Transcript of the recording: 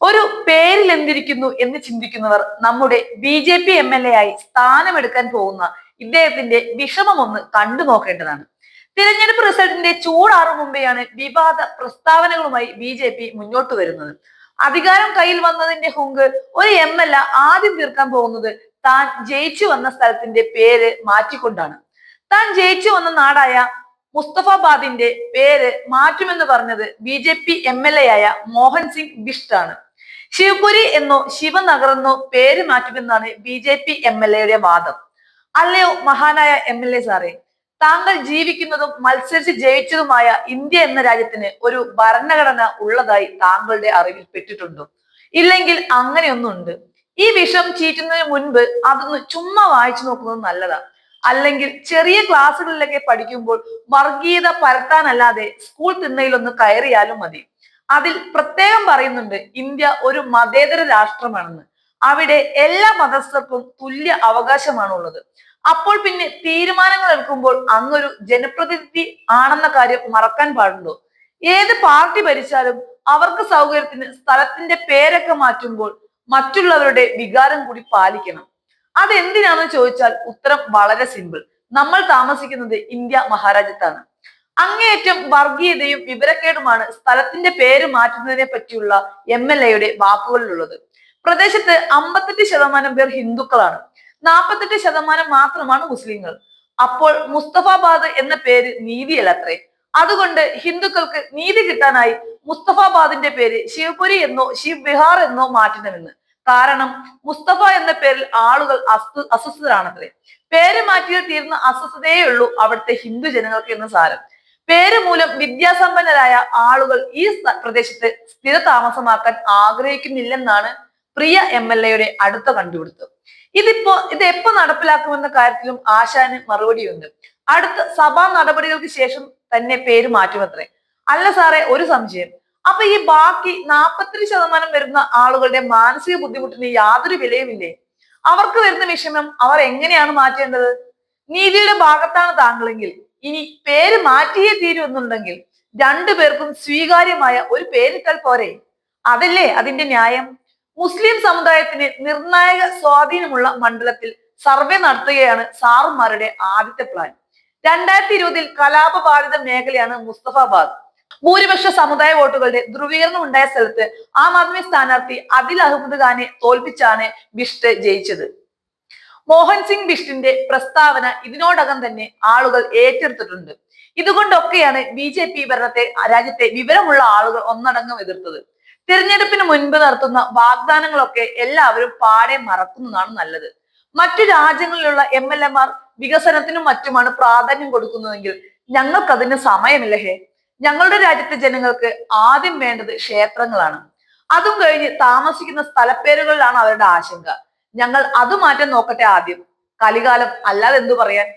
ഒരു പേരിൽ എന്തിരിക്കുന്നു എന്ന് ചിന്തിക്കുന്നവർ നമ്മുടെ B J P M L A ആയി സ്ഥാനമെടുക്കാൻ പോകുന്ന ഇദ്ദേഹത്തിന്റെ വിഷമം ഒന്ന് കണ്ടു നോക്കേണ്ടതാണ്. തിരഞ്ഞെടുപ്പ് റിസൾട്ടിന്റെ ചൂടാറും മുമ്പെയാണ് വിവാദ പ്രസ്താവനകളുമായി ബി ജെ പി മുന്നോട്ട് വരുന്നത്. അധികാരം കയ്യിൽ വന്നതിന്റെ ഹുങ്ക് ഒരു എം എൽ എ ആദ്യം തീർക്കാൻ പോകുന്നത് താൻ ജയിച്ചു വന്ന സ്ഥലത്തിന്റെ പേര് മാറ്റിക്കൊണ്ടാണ്. താൻ ജയിച്ചു വന്ന നാടായ മുസ്തഫാബാദിന്റെ പേര് മാറ്റുമെന്ന് പറഞ്ഞത് B J P M L A ആയ മോഹൻ സിംഗ് ബിഷ്ട് ആണ് ശിവപുരി എന്നോ ശിവനഗർ എന്നോ പേര് മാറ്റുമെന്നാണ് B J P M L എയുടെ വാദം. അല്ലയോ മഹാനായ എം എൽ എ സാറേ താങ്കൾ ജീവിക്കുന്നതും മത്സരിച്ച് ജയിച്ചതുമായ ഇന്ത്യ എന്ന രാജ്യത്തിന് ഒരു ഭരണഘടന ഉള്ളതായി താങ്കളുടെ അറിവിൽ പെട്ടിട്ടുണ്ടോ. ഇല്ലെങ്കിൽ അങ്ങനെയൊന്നുണ്ട്. ഈ വിഷം ചീറ്റുന്നതിന് മുൻപ് അതൊന്ന് ചുമ്മാ വായിച്ചു നോക്കുന്നത് നല്ലതാ. അല്ലെങ്കിൽ ചെറിയ ക്ലാസ്സുകളിലൊക്കെ പഠിക്കുമ്പോൾ വർഗീയത പരത്താനല്ലാതെ സ്കൂൾ തിണ്ണയിലൊന്ന് കയറിയാലും മതി. അതിൽ പ്രത്യേകം പറയുന്നുണ്ട് ഇന്ത്യ ഒരു മതേതര രാഷ്ട്രമാണെന്ന്. അവിടെ എല്ലാ മതസ്ഥർക്കും തുല്യ അവകാശമാണുള്ളത്. അപ്പോൾ പിന്നെ തീരുമാനങ്ങൾ എടുക്കുമ്പോൾ അങ്ങൊരു ജനപ്രതിനിധി ആണെന്ന കാര്യം മറക്കാൻ പാടുണ്ടോ? ഏത് പാർട്ടി ഭരിച്ചാലും അവർക്ക് സൗകര്യത്തിന് സ്ഥലത്തിന്റെ പേരൊക്കെ മാറ്റുമ്പോൾ മറ്റുള്ളവരുടെ വികാരം കൂടി പാലിക്കണം. അതെന്തിനാണെന്ന് ചോദിച്ചാൽ ഉത്തരം വളരെ സിമ്പിൾ നമ്മൾ താമസിക്കുന്നത് ഇന്ത്യ മഹാരാജ്യത്താണ്. അങ്ങേയറ്റം വർഗീയതയും വിവരക്കേടുമാണ് സ്ഥലത്തിന്റെ പേര് മാറ്റുന്നതിനെ പറ്റിയുള്ള എം എൽ എയുടെ വാക്കുകളിലുള്ളത്. പ്രദേശത്ത് അമ്പത്തെട്ട് ശതമാനം പേർ ഹിന്ദുക്കളാണ്. നാൽപ്പത്തെട്ട് ശതമാനം മാത്രമാണ് മുസ്ലിങ്ങൾ. അപ്പോൾ മുസ്തഫാബാദ് എന്ന പേര് നീതിയല്ലത്രേ. അതുകൊണ്ട് ഹിന്ദുക്കൾക്ക് നീതി കിട്ടാനായി മുസ്തഫാബാദിന്റെ പേര് ശിവപുരി എന്നോ ശിവ് ബിഹാർ എന്നോ മാറ്റണമെന്ന്. കാരണം മുസ്തഫ എന്ന പേരിൽ ആളുകൾ അസ്വ അസ്വസ്ഥരാണത്രേ. പേര് മാറ്റിയാൽ തീർന്ന അസ്വസ്ഥതയേ ഉള്ളൂ അവിടുത്തെ ഹിന്ദു ജനങ്ങൾക്ക് എന്ന് സാരം. പേര് മൂലം വിദ്യാസമ്പന്നരായ ആളുകൾ ഈ പ്രദേശത്ത് സ്ഥിര താമസമാക്കാൻ ആഗ്രഹിക്കുന്നില്ലെന്നാണ് പ്രിയ എം എൽ എയുടെ അടുത്ത കണ്ടുപിടുത്തം. ഇതിപ്പോ ഇത് എപ്പോ നടപ്പിലാക്കുമെന്ന കാര്യത്തിലും ആശാന് മറുപടിയുണ്ട്. അടുത്ത സഭാ നടപടികൾക്ക് ശേഷം തന്നെ പേര് മാറ്റുമത്രേ. അല്ല സാറേ ഒരു സംശയം. അപ്പൊ ഈ ബാക്കി നാൽപ്പത്തിരണ്ട് ശതമാനം വരുന്ന ആളുകളുടെ മാനസിക ബുദ്ധിമുട്ടിന് യാതൊരു വിലയുമില്ലേ? അവർക്ക് വരുന്ന വിഷമം അവർ എങ്ങനെയാണ് മാറ്റേണ്ടത്? നീതിയുടെ ഭാഗത്താണ് താങ്കളെങ്കിൽ ഇനി പേര് മാറ്റിയേ തീരൂ എന്നുണ്ടെങ്കിൽ രണ്ടു പേർക്കും സ്വീകാര്യമായ ഒരു പേരിട്ടാൽ പോരെ. അതല്ലേ അതിന്റെ ന്യായം? മുസ്ലിം സമുദായത്തിന് നിർണായക സ്വാധീനമുള്ള മണ്ഡലത്തിൽ സർവേ നടത്തുകയാണ് സാറുമാരുടെ ആദ്യത്തെ പ്ലാൻ രണ്ടായിരത്തി ഇരുപതിൽ കലാപബാധിത മേഖലയാണ് മുസ്തഫാബാദ്. ഭൂരിപക്ഷ സമുദായ വോട്ടുകളുടെ ധ്രുവീകരണം ഉണ്ടായ സ്ഥലത്ത് ആം ആദ്മി സ്ഥാനാർത്ഥി അദിൽ അഹമ്മദ് ഖാനെ തോൽപ്പിച്ചാണ് ബിഷ്ട് ജയിച്ചത്. മോഹൻ സിംഗ് ബിഷ്ടിന്റെ പ്രസ്താവന ഇതിനോടകം തന്നെ ആളുകൾ ഏറ്റെടുത്തിട്ടുണ്ട്. ഇതുകൊണ്ടൊക്കെയാണ് ബി ജെ പി ഭരണത്തെ രാജ്യത്തെ വിവരമുള്ള ആളുകൾ ഒന്നടങ്കം എതിർത്തത്. തിരഞ്ഞെടുപ്പിന് മുൻപ് നടത്തുന്ന വാഗ്ദാനങ്ങളൊക്കെ എല്ലാവരും പാടെ മറക്കുന്നതാണ് നല്ലത്. മറ്റു രാജ്യങ്ങളിലുള്ള എം എൽ എമാർ വികസനത്തിനും മറ്റുമാണ് പ്രാധാന്യം കൊടുക്കുന്നതെങ്കിൽ ഞങ്ങൾക്കതിന് സമയമില്ല ഹേ. ഞങ്ങളുടെ രാജ്യത്തെ ജനങ്ങൾക്ക് ആദ്യം വേണ്ടത് ക്ഷേത്രങ്ങളാണ്. അതും കഴിഞ്ഞ് താമസിക്കുന്ന സ്ഥലപ്പേരുകളിലാണ് അവരുടെ ആശങ്ക. ഞങ്ങൾ അത് മാറ്റാൻ നോക്കട്ടെ ആദ്യം. കലികാലം അല്ലാതെ എന്തു പറയാൻ?